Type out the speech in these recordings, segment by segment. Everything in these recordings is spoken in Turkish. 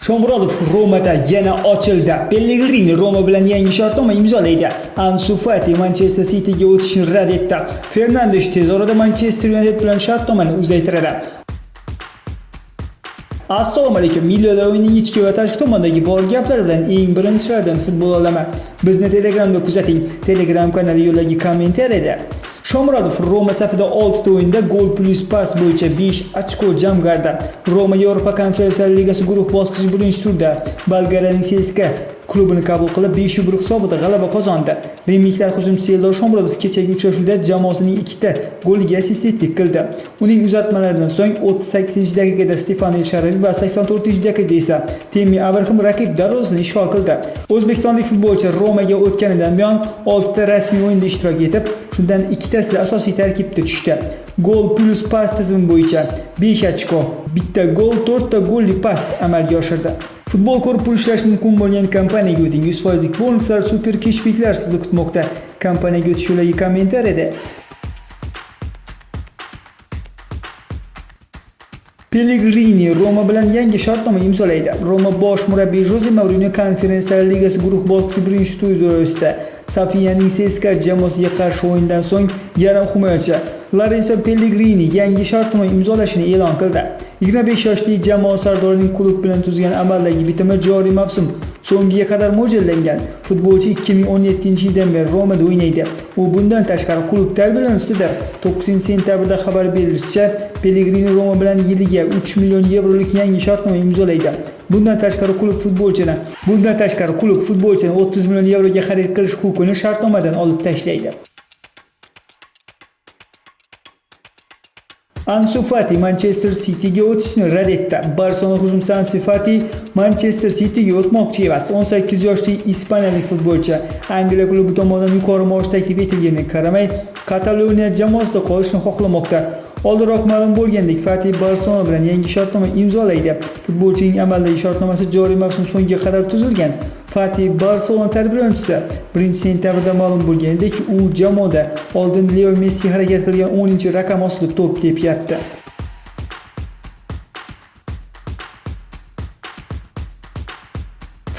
Shomurodov Romada yana ochildi. Pellegrini Roma bilan yangi shartnoma imzolaydi. Ansu Fati Manchester Cityga o'tishni rad etdi. Fernandesh tez orada Manchester United bilan shartnomani uzaytiradi. Assalomu alaykum. Millionlar o'yining ichki va tashqi tomondagi bor gaplar bilan eng birinchilardan futbol olami. Bizni Telegramda kuzating. Telegram kanali yo'lagi kommentariyada. Shomurodov Roma safida oltita o'yinda gol plyus pas bo'yicha 5 ochko jamg'ardi. Roma Yevropa Konferensiyalar Ligasi guruh bosqichi birinchi turda Bolgariyaning seska klubini qabul qilib 5-1 hisobida g'alaba qozondi. Rimliklar hujumchisi Eldor Shomurodov kechagi uchrashuvda jamoasining ikkita goliga assistentlik qildi. Uning uzatmalaridan so'ng 38-dakikada Stefan El Sharafi va 84-dakikada esa Temi Abraham raqib darvozasini ishg'ol qildi. O'zbekistonlik futbolchi Romaga o'tganidan buyon 6 ta rasmiy o'yinda ishtirok etib, shundan ikkitasida asosiy tarkibda tushdi. Gol plus pas tizimi bo'yicha 5 ochko, bitta gol, 4 ta golli pas amalga oshirdi. Futbol ishlash mumkin bo'lgan kompaniyaga o'ting. 100% bonuslar, super keshbeklar sizni kutmoqda. Kompaniyaga o'tish yo'lagi kommentariyada. Pellegrini Roma bilan yangi shartnoma imzolaydi. Roma bosh murabbiyi Jose Mourinho Konferensiyalar Ligasi guruh bosqichi birinchi turida Safiyaning CSKA jamoasiga qarshi o'yindan so'ng yarim himoyachi Lorenzo Pellegrini yangi shartnoma imzolashini e'lon qildi. 25 yoshli jamoa sardorining klub bilan tuzgan amaldagi bitimi joriy mavsum so'ngiga qadar mo'ljallangan. Futbolchi 2017-yildan beri Romada o'ynaydi. U bundan tashqari klub tarbiyalanuvchisidir. 9 sentyabrda xabar berilishicha, Pellegrini Roma bilan yiliga 3 million yevrolik yangi shartnoma imzolaydi. Bundan tashqari klub futbolchini, bundan tashqari klub futbolchini 30 million yevroga xarid qilish huquqini shartnomadan olib tashlaydi. Ansu Fati Manchester Cityga o'tishni rad etdi. Barselona hujumchisi Ansu Fati Manchester Cityga o'tmoqchi emas. 18 yoshli ispaniyalik futbolchi Angliya klubi tomonidan yuqori maosh taklif etilganiga qaramay, Kataloniya jamoasida qolishni xohlamoqda. Oldinroq ma'lum bo'lgandek, Fati Barselona bilan yangi shartnoma imzolaydi. Futbolchining amaldagi shartnomasi joriy mavsum so'ngiga qadar tuzilgan. Fati Barselona tarbiyalanuvchisi 1-sentyabrda ma'lum bo'lganidek, u jamoada oldin Leo Messi harakat qilgan 10-raqam ostida to'p tepyapti.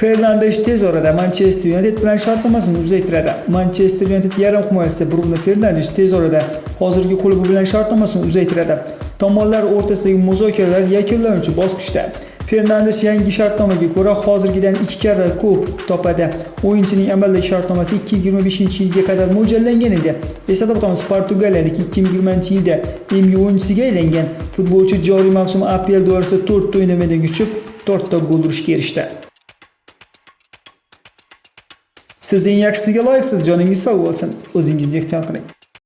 Fernandesh tez orada Manchester United bilan shartnomasini uzaytiradi. Manchester United yarim himoyachisi Bruno Fernandesh tez orada hozirgi klubi bilan shartnomasini uzaytiradi. Tomonlar o'rtasidagi muzokaralar yakunlanuvchi bosqichda. Fernandesh yangi shartnomaga ko'ra hozirgidan ikki karra ko'p topadi. O'yinchining amaldagi shartnomasi 2025-yilga qadar mo'ljallangan edi. Eslatib o'tamiz, Portugaliyalik 2020-yilda MU o'yinchisiga aylangan. Futbolchi joriy mavsum APL doirasida 4 ta o'yinda maydonga tushib, 4 ta gol urishga erishdi. Siz eng yaxshisiga loyiqsiz, joningiz sog' bo'lsin. O'zingizni ehtiyot qiling.